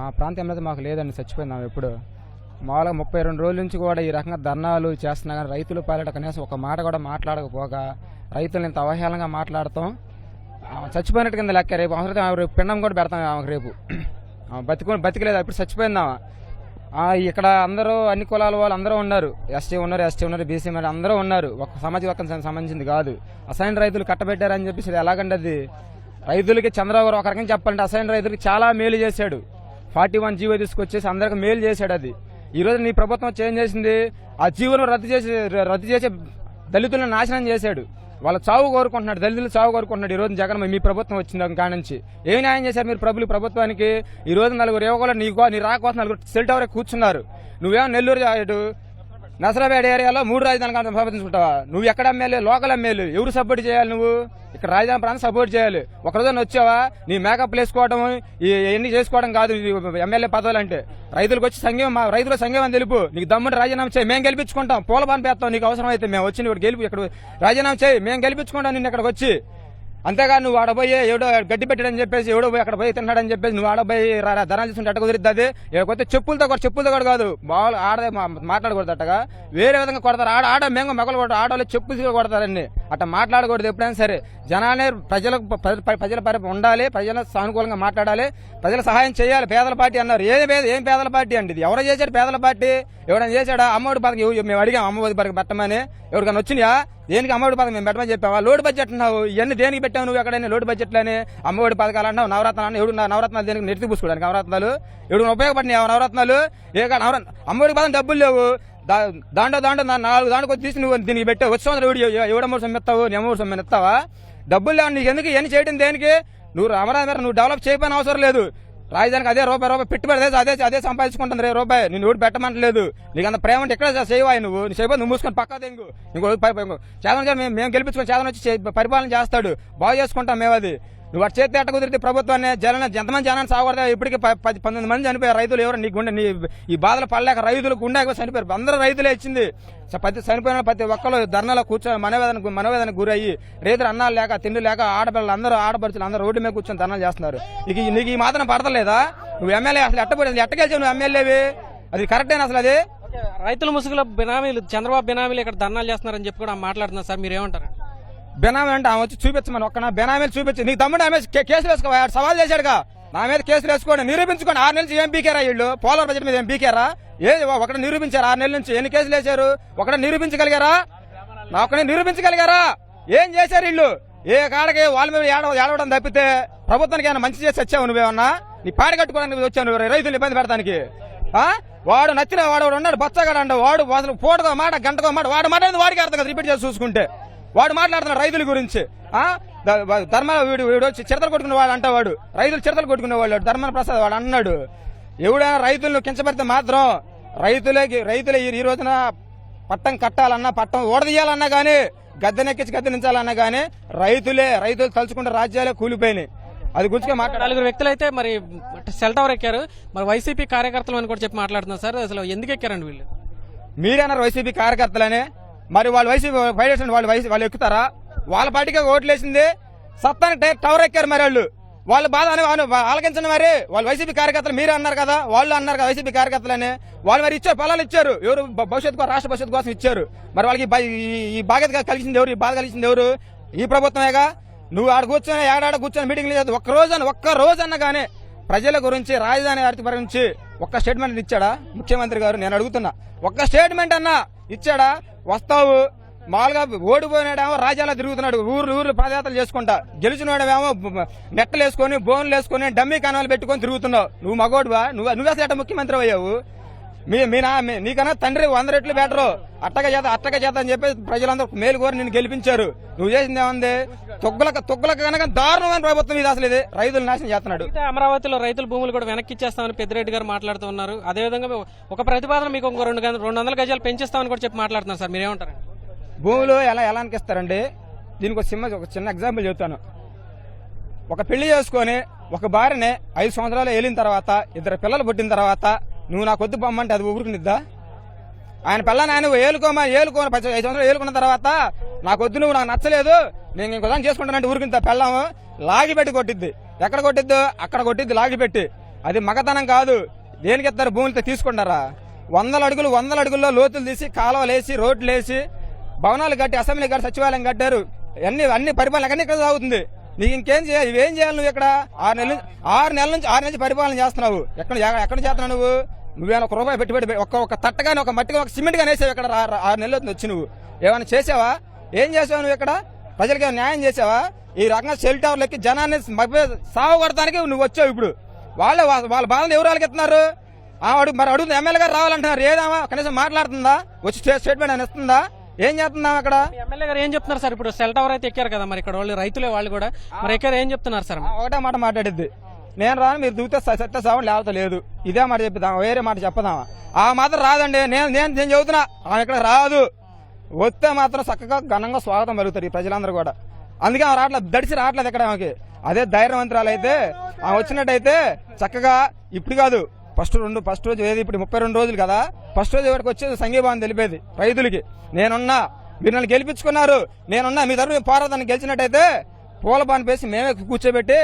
మా ప్రాంతం మీద మాకు లేదండి చచ్చిపోయినాం ఎప్పుడు. మామూలుగా ముప్పై రెండు రోజుల నుంచి కూడా ఈ రకంగా ధర్నాలు చేస్తున్నా కానీ రైతులు పాలిట కనీసం ఒక మాట కూడా మాట్లాడకపోగా రైతులను ఇంత అవహేళనగా మాట్లాడతాం. చచ్చిపోయినట్టు కింద లెక్క రేపు అవసరం రేపు పిండం కూడా పెడతాం ఆమెకు రేపు. ఆమె బతికలేదు ఇప్పుడు చచ్చిపోయిందామా ఇక్కడ అందరూ అన్ని కులాల వాళ్ళు అందరూ ఉన్నారు. ఎస్టీ ఉన్నారు ఎస్టీ ఉన్నారు బీసీ మరి అందరూ ఉన్నారు. ఒక సమాజ వర్గం సంబంధించింది కాదు. అసైన్ రైతులు కట్టబెట్టారని చెప్పేసి ఎలాగండి అది రైతులకి చంద్రబాబు ఒక రకంగా చెప్పాలంటే అసైన్ రైతులకి చాలా మేలు చేశాడు. ఫార్టీ వన్ జీవో తీసుకొచ్చేసి అందరికి మేలు చేశాడు అది. ఈ రోజు నీ ప్రభుత్వం చేంజ్ చేసింది ఆ జీవోను రద్దు చేసి రద్దు చేసి దళితులను నాశనం చేశాడు. వాళ్ళ చావు కోరుకుంటున్నాడు దళితులు చావు కోరుకుంటున్నాడు ఈ రోజు జగన్. మీ ప్రభుత్వం వచ్చింది కాడ నుంచి. ఏం న్యాయం చేశారు మీరు ప్రభులు ప్రభుత్వానికి? ఈ రోజు నలుగురు యువకులు నీ నీ రాకోసం నలుగురు సెల్ టవర్ కూర్చున్నారు. నువ్వేమో నెల్లూరు నసరాబేడ నసరాపేట ఏరియాలో మూడు రాజధానులు సంపాదించుకుంటావా నువ్వు ఎక్కడ ఎమ్మెల్యే? Local MLA. ఎవరు సపోర్ట్ చేయాలి నువ్వు? ఇక్కడ రాజధాని ప్రాంతం సపోర్ట్ చేయాలి. ఒక రోజున వచ్చావా? నీ మేకప్ వేసుకోవడం ఈ ఎన్ని చేసుకోవడం కాదు ఎమ్మెల్యే పదవులు అంటే. రైతులకు వచ్చి సంఘం మా రైతుల సంఘం అని తెలుపు. నీకు దమ్ముడు రాజీనామా చేయి. మేము గెలిపించుకుంటాం. పూల పాన్ పేస్తాం. నీకు అవసరం అయితే మేము వచ్చి ఇక్కడ గెలిపి ఇక్కడ రాజీనామా చేయి. మేము గెలిపించుకుంటాం నిన్ను ఇక్కడికి వచ్చి. అంతేగాని నువ్వు ఆడపోయి ఎవడో గడ్డి పెట్టాడని చెప్పేసి ఎవడో పోయి అక్కడ పోయి తిన్నాడని చెప్పేసి నువ్వు ఆడపోయి ధనాలు చూసుకుంటే అట్ట కుదిరిద్ది అది లేకపోతే చెప్పులతో కూడా చెప్పులతో కూడా కాదు. మామూలు ఆడదే మా- మాట్లాడకూడదు అట్టగా వేరే విధంగా కొడతారు. ఆడ ఆడ మేము మొగలు కొడతారు. ఆడవాళ్ళు చెప్పులు కొడతారండి. అట్ట మాట్లాడకూడదు ఎప్పుడైనా సరే. జనాలే ప్రజలకు ప్రజల పరి ఉండాలి. ప్రజల సానుకూలంగా మాట్లాడాలి. ప్రజల సహాయం చేయాలి. పేదల పార్టీ అన్నారు. ఏది పేద ఏం పేదల పార్టీ అండి ఇది? ఎవరో చేశాడు పేదల పార్టీ? ఎవరైనా చేశాడా? అమ్మఒడి పథకం మేము అడిగాం అమ్మఒడి పథకం పెట్టమని. ఎవరికైనా వచ్చినాయా దేనికి అమ్మఒడి పథకం మేము పెట్టమని చెప్పావా? లోడ్ బడ్జెట్ అన్నావు ఇవన్నీ దేనికి పెట్టావు నువ్వు ఎక్కడైనా లోటు బడ్జెట్లని అమ్మఒడి పథకాలు అన్నావు నవరత్నాలు అన్న ఎవడు నవరత్నాలు దేనికి నెత్తి పూసుకోవడానికి నవరత్నాలు? ఎవడు ఉపయోగపడినాయి నవరత్నాలు? ఏ నవర అమ్మఒడి పదం డబ్బులు లేవు. దాంట్లో దాంట్లో నాలుగు దాంట్లో వచ్చి తీసి నువ్వు దీనికి పెట్టావు. వచ్చి ఎవడు ఎవడమ్మడు సొమ్మెత్తావు నీ అమ్మఒడి సొమ్మెని ఇస్తావా డబ్బులు లేవు నీకు ఎందుకు ఇవన్నీ చేయడం దేనికి? నువ్వు అమరావతి నువ్వు డెవలప్ చేయకపోయిన అవసరం లేదు. రాజధానికి అదే రూపాయి రూపాయి పెట్టుబడి అదే అదే అదే సంపాదించుకుంటుంది రే రూపాయి. నేను ఊడి పెట్టమంటలేదు. నీకు అంత ప్రేమ అంటే ఎక్కడ చేయవా నువ్వు? నువ్వు చేయబోదు నువ్వు మూసుకొని పక్క తెంగు ఇంకో చేతన మేము మేము గెలిపించుకొని చేదన వచ్చి పరిపాలన చేస్తాడు. బాగు చేసుకుంటాం మేము అది. నువ్వు అటు చేతి ఎట్ట కుదిరితే ప్రభుత్వాన్ని జన ఎంతమంది జనాన్ని సాగొడతా ఇప్పటికి పది పంతొమ్మిది మంది చనిపోయారు. రైతులు ఎవరు? నీ గుండె నీ ఈ బాధలు పడలేక రైతులు గుండె చనిపోయారు. అందరూ రైతులే ఇచ్చింది. ప్రతి చనిపోయిన ప్రతి ఒక్కరు ధర్నాలో కూర్చొని మనవేదన మనవేదనకు గురయ్యి రైతులు అన్నాలు లేక తిండి లేక ఆడపిల్లలు అందరూ ఆడపడుచులు అందరూ రోడ్డు మీద కూర్చొని ధర్నాలు చేస్తున్నారు. నీకు ఈ- నీకు ఈ మాత్రం పడతలేదా? నువ్వు ఎమ్మెల్యే అసలు ఎట్టబడి ఎట్ట నువ్వు ఎమ్మెల్యేవి? అది కరెక్టేనా అసలు అది? రైతుల ముసుగులో బినామీలు చంద్రబాబు బినామీలు ఇక్కడ ధర్నాలు చేస్తున్నారని చెప్పి కూడా మాట్లాడుతున్నారు సార్. మీరు ఏమంటారు? బెనామీ అంటే ఆమె వచ్చి చూపించమని ఒక్క బెనామీలు చూపించి నీకు తమ్ముడు ఆమె కేసులు వేసుకో సవాల్ చేశాడుగా. నా మీద కేసులు వేసుకోండి నిరూపించుకోండి. ఆరు నెలల నుంచి ఏం బీకేరా వీళ్ళు? పోలవరం బడ్జెట్ మీద ఏం బీకేరా? ఏది ఒకటి నిరూపించారు ఆరు నెలల నుంచి ఎన్ని కేసులు వేశారు? ఒకటి నిరూపించగలిగారా? నా ఒక్కనే నిరూపించగలిగారా? ఏం చేశారు వీళ్ళు? ఏ కాడకి వాళ్ళ మీద ఏడవడం తప్పితే ప్రభుత్వానికి ఏమైనా మంచి చేసి వచ్చావు నువ్వేమన్నా? నీ పాడి కట్టుకోవడానికి వచ్చావు రైతులు ఇబ్బంది పెడతానికి వాడు నచ్చిన వాడు ఉన్నాడు బచ్చగాడు అంట వాడు అసలు పూటకో మాట గంటకో మాట వాడు మాట వాడికి అర్థం కదా రిపీట్ చేసి చూసుకుంటే. వాడు మాట్లాడుతున్నాడు రైతుల గురించి ధర్మ వీడు వీడు వచ్చి చిరతలు కొట్టుకునే వాడు అంట వాడు రైతులు చిరతలు కొట్టుకునే వాళ్ళు ధర్మ ప్రసాద్ వాడు అన్నాడు. ఎవడైనా రైతులను కించపెడితే మాత్రం రైతులకి రైతులే ఈ- రోజున పట్టం కట్టాలన్నా పట్టం ఓడదీయాలన్నా గానీ గద్దెనెక్కించి గద్దెనించాలన్నా గానీ రైతులే రైతులు తలుచుకుంటే రాజ్యాలే కూలిపోయినాయి. అది గురించి మాట్లాడాలి నలుగురు వ్యక్తులు అయితే మరి సెల్ టవర్ ఎక్కారు. మరి వైసీపీ కార్యకర్తలు అని కూడా చెప్పి మాట్లాడుతున్నారు సార్. అసలు ఎందుకు ఎక్కారండి వీళ్ళు? మీరేనారు వైసీపీ కార్యకర్తలనే? మరి వాళ్ళు వైసీపీ ఫైడేషన్ వాళ్ళు వైసీ వాళ్ళు ఎక్కుతారా? వాళ్ళ పార్టీకి ఓట్లేసింది సత్తానికి టై- టవర్ ఎక్కారు మరి వాళ్ళు. వాళ్ళ బాధ అని ఆలకించండి మరి. వాళ్ళు వైసీపీ కార్యకర్తలు మీరే అన్నారు కదా వాళ్ళు అన్నారు కదా వైసీపీ కార్యకర్తలని. వాళ్ళు మరి ఇచ్చారు పొలాలు ఇచ్చారు. ఎవరు భవిష్యత్తు రాష్ట్ర భవిష్యత్తు కోసం ఇచ్చారు. మరి వాళ్ళకి ఈ బాధ్యత కలిసింది ఎవరు? ఈ బాధ కలిసింది ఎవరు? ఈ ప్రభుత్వమేగా? నువ్వు ఆడ కూర్చొని ఏడాడ కూర్చొని మీటింగ్ లేదు ఒక్క రోజు ఒక్క రోజు అన్న కానీ ప్రజల గురించి రాజధాని వారి గురించి ఒక్క స్టేట్మెంట్ ఇచ్చాడా? ముఖ్యమంత్రి గారు నేను అడుగుతున్నా. ఒక్క స్టేట్మెంట్ అన్నా ఇచ్చాడా? వస్తావు. మామూలుగా ఓడిపోయినాడేమో రాజ్యాలా తిరుగుతున్నాడు. ఊర్లు ఊర్లు పాదయాత్రలు చేసుకుంటా. గెలిచినవాడేమో నెట్టలు వేసుకొని బోన్లు వేసుకొని డమ్మీ కణాలు పెట్టుకొని తిరుగుతున్నావు. నువ్వు మగోడువా? నువ్వు నువ్వు ముఖ్యమంత్రి అయ్యావు? మీ మీ నా నీకన్నా తండ్రి వంద రెట్లు బెటరు అట్టగా చేత అట్టగా చేత అని చెప్పి ప్రజలందరూ మేలు కోరి నిన్ను గెలిపించారు. నువ్వు చేసింది ఏముంది? తొగ్గులకు తొగ్గులకు కనుక దారుణమైన ప్రభుత్వం ఇది అసలు ఇది. రైతులు నాశనం చేస్తున్నాడు. అమరావతిలో రైతుల భూములు కూడా వెనక్కి ఇచ్చేస్తామని పెద్దిరెడ్డి గారు మాట్లాడుతూ ఉన్నారు. అదేవిధంగా ఒక ప్రతిపాదన మీకు ఇంకో రెండు రెండు వందల గజాలు పెంచిస్తామని కూడా చెప్పి మాట్లాడుతున్నారు సార్. మీరు ఏమంటారు భూములు ఎలా ఎలా అనిపిస్తారండి? దీనికి ఒక చిన్న ఒక చిన్న ఎగ్జాంపుల్ చెప్తాను ఒక పెళ్ళి చేసుకొని ఒక భార్యని ఐదు సంవత్సరాలు వెళ్ళిన తర్వాత ఇద్దరు పిల్లలు పుట్టిన తర్వాత నువ్వు నా కొద్దు పొమ్మంటే అది ఊరుకునిద్దా? ఆయన పిల్లని ఆయన ఏలుకోమా ఏలుకోని పది ఐదు సంవత్సరాలు ఏలుకున్న తర్వాత నా వద్దు నువ్వు నాకు నచ్చలేదు. నేను ఇంకోదాన్ని చేసుకుంటానంటే ఊరికింత పెళ్ళాము. లాగి పెట్టి కొట్టిద్ది. ఎక్కడ కొట్టిద్దో అక్కడ కొట్టిద్ది లాగి పెట్టి. అది మగతనం కాదు. దేనికి ఇద్దరు భూములతో తీసుకుంటారా? వందల అడుగులు వందల అడుగుల్లో లోతులు తీసి కాలువలేసి రోడ్లు వేసి భవనాలు కట్టి అసెంబ్లీ కట్టి సచివాలయం కట్టారు. అన్ని అన్ని పరిపాలన అన్ని ఇక్కడ సాగుతుంది? నీకు ఇంకేం చేయాలి? ఇవేం చేయాలి నువ్వు ఇక్కడ? ఆరు నెలల ఆరు నెలల నుంచి ఆరు నుంచి పరిపాలన చేస్తున్నావు. ఎక్కడ ఎక్కడ చేస్తున్నావు నువ్వు? నువ్వేమైనా ఒక రూపాయి పెట్టుబడి పె- ఒక్క ఒక కానీ ఒక మట్టిగా ఒక సిమెంట్ కానీ వేసావు ఇక్కడ ఆరు నెలలు వచ్చి నువ్వు. ఏమైనా చేసావా? ఏం చేసావు నువ్వు ఇక్కడ? ప్రజలకి న్యాయం చేసావా? ఈ రకంగా సెల్ టవర్లకి జనాన్ని సాగు కొడతానికి నువ్వు వచ్చావు ఇప్పుడు. వాళ్ళే వాళ్ళ బాధలు ఎవరు వాళ్ళకి ఎత్తున్నారు ఆ అడుగు మరి అడుగుతుంది ఎమ్మెల్యే గారు రావాలంటున్నారు. ఏదామా కనీసం మాట్లాడుతుందా? వచ్చి స్టేట్మెంట్ అని ఇస్తుందా? ఏం చేస్తుందా అక్కడ? ఎమ్మెల్యే గారు ఏం చెప్తున్నారు సార్? ఇప్పుడు సెల్ టవర్ అయితే ఎక్కారు కదా మరి ఇక్కడ వాళ్ళు రైతులే వాళ్ళు కూడా. మరి ఎక్కారు ఏం చెప్తున్నారు సార్ ఒకటే మాట మాట్లాడిద్ది. నేను రాను మీరు దూతే సత్య సావని లేకపోతే లేదు. ఇదే మాట చెప్పిద్దాం వేరే మాట చెప్పదామా? ఆ మాత్రం రాదండి. నేను నేను నేను చెబుతున్నా ఆమె ఇక్కడ రాదు. వస్తే మాత్రం చక్కగా ఘనంగా స్వాగతం పలుకుతారు ఈ ప్రజలందరూ కూడా. అందుకే ఆమె రావట్లేదు దడిసి రావట్లేదు ఇక్కడ ఆమెకి. అదే ధైర్యవంతురాలు అయితే ఆమె వచ్చినట్టయితే చక్కగా ఇప్పుడు కాదు ఫస్ట్ రెండు ఫస్ట్ రోజు ఏది? ఇప్పుడు ముప్పై రెండు రోజులు కదా. ఫస్ట్ రోజు వరకు వచ్చేది? సంఘీభావం తెలిపేది. రైతులకి. నేనున్నా. మీరు నన్ను గెలిపించుకున్నారు. నేనున్నా. మీ తరఫున పోరాటాన్ని గెలిచినట్టయితే పూల బాన్ పేసి మేమే కూర్చోబెట్టి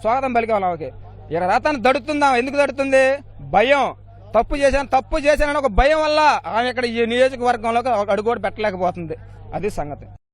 స్వాగతం పలికేవాళ్ళం ఆమెకి. ఇక రథాన్ని దడుతుందా ఎందుకు దడుతుంది భయం. తప్పు చేశాను తప్పు చేశానని ఒక భయం వల్ల ఆమె ఇక్కడ ఈ నియోజకవర్గంలోకి ఒక అడుగు కూడా పెట్టలేకపోతుంది. అది సంగతి.